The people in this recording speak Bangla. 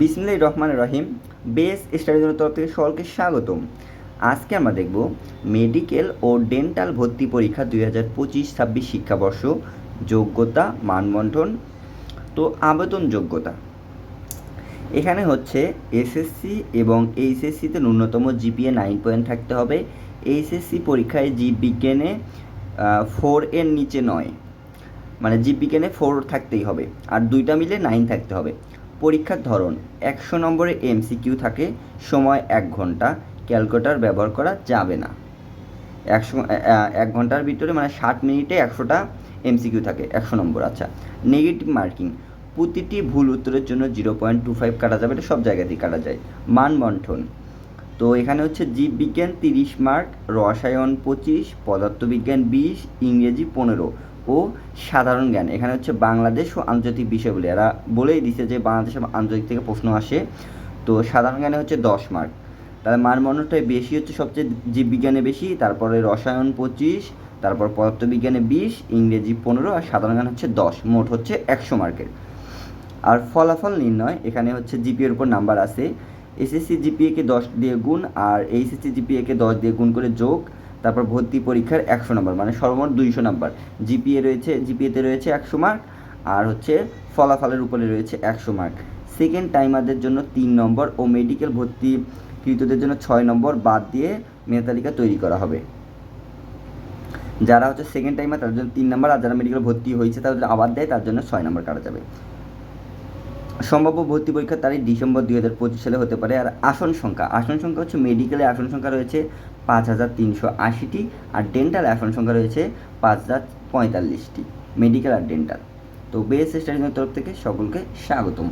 বিসমিল্লাহ রহমান রহিম। বেস স্টাডিজের তরফ থেকে সকলকে স্বাগতম। আজকে আমরা দেখব মেডিকেল ও ডেন্টাল ভর্তি পরীক্ষা দুই হাজার পঁচিশ ছাব্বিশ শিক্ষাবর্ষ, যোগ্যতা, মানবন্ধন, তো আবেদন যোগ্যতা। এখানে হচ্ছে এসএসসি এবং এইচএসসিতে ন্যূনতম জিপিএ নাইন পয়েন্ট থাকতে হবে। এইচএসসি পরীক্ষায় জীববিজ্ঞানে ফোর এর নিচে নয়। মানে জীববিজ্ঞানে ফোর থাকতেই হবে। আর দুইটা মিলে নাইন থাকতে হবে। পরীক্ষার ধরন। একশো নম্বরে এমসিকিউ থাকে, সময় এক ঘণ্টা, ক্যালকুলেটার ব্যবহার করা যাবে না। একশো এক ঘণ্টার ভিতরে মানে ষাট মিনিটে একশোটা এমসিকিউ থাকে, একশো নম্বর। আচ্ছা নেগেটিভ মার্কিং প্রতিটি ভুল উত্তরের জন্য জিরো পয়েন্ট টু ফাইভ কাটা যাবে, এটা সব জায়গাতেই কাটা যায়। মানবন্ঠন তো এখানে হচ্ছে জীববিজ্ঞান তিরিশ মার্ক, রসায়ন পঁচিশ, পদার্থবিজ্ঞান বিশ, ইংরেজি পনেরো। ও সাধারণ জ্ঞান। এখানে হচ্ছে বাংলাদেশ ও আন্তর্জাতিক বিষয় বলে এরা বলেই দিছে যে বাংলাদেশ আন্তর্জাতিক থেকে প্রশ্ন আসে। তো সাধারণ জ্ঞানে হচ্ছে দশ মার্ক তাহলে মানবন্ধনটাই বেশি হচ্ছে সবচেয়ে জীববিজ্ঞানে বেশি, তারপরে রসায়ন পঁচিশ, তারপর পদার্থবিজ্ঞানে বিশ, ইংরেজি পনেরো, আর সাধারণ জ্ঞান হচ্ছে দশ। মোট হচ্ছে একশো মার্কের আর ফলাফল নির্ণয়, এখানে হচ্ছে জিপিএর উপর নাম্বার আছে। এসএসসি জিপিএকে দশ দিয়ে গুণ, আর এইচএসসি জিপিএকে দশ দিয়ে গুণ করে যোগ। তারপর ভর্তি পরীক্ষার একশো নম্বর মানে সর্বমোট দুইশো নম্বর। জিপিএ রয়েছে, জিপিএতে রয়েছে একশো মার্ক, আর হচ্ছে ফলাফলের উপরে রয়েছে একশো মার্ক। সেকেন্ড টাইমারদের জন্য তিন নম্বর ও মেডিকেল ভর্তি কৃতদের জন্য ছয় নম্বর বাদ দিয়ে মেধা তালিকা তৈরি করা হবে। যারা হচ্ছে সেকেন্ড টাইমার, তাদের জন্য তিন নম্বর, আর যারা মেডিকেল ভর্তি হয়েছে, তাদের আবার দেয়, তার জন্য ছয় নম্বর কাটা যাবে। সম্ভাব্য ভর্তি পরীক্ষার তারিখ ডিসেম্বর দুই হাজার পঁচিশ সালে হতে পারে, আর আসন সংখ্যা। আসন সংখ্যা হচ্ছে মেডিকেলে আসন সংখ্যা রয়েছে পাঁচ হাজার তিনশো আশিটি, আর ডেন্টাল আসন সংখ্যা রয়েছে পাঁচ হাজার পঁয়তাল্লিশটি, মেডিকেল আর ডেন্টাল। তো বেস স্টাডিজের তরফ থেকে সকলকে স্বাগতম।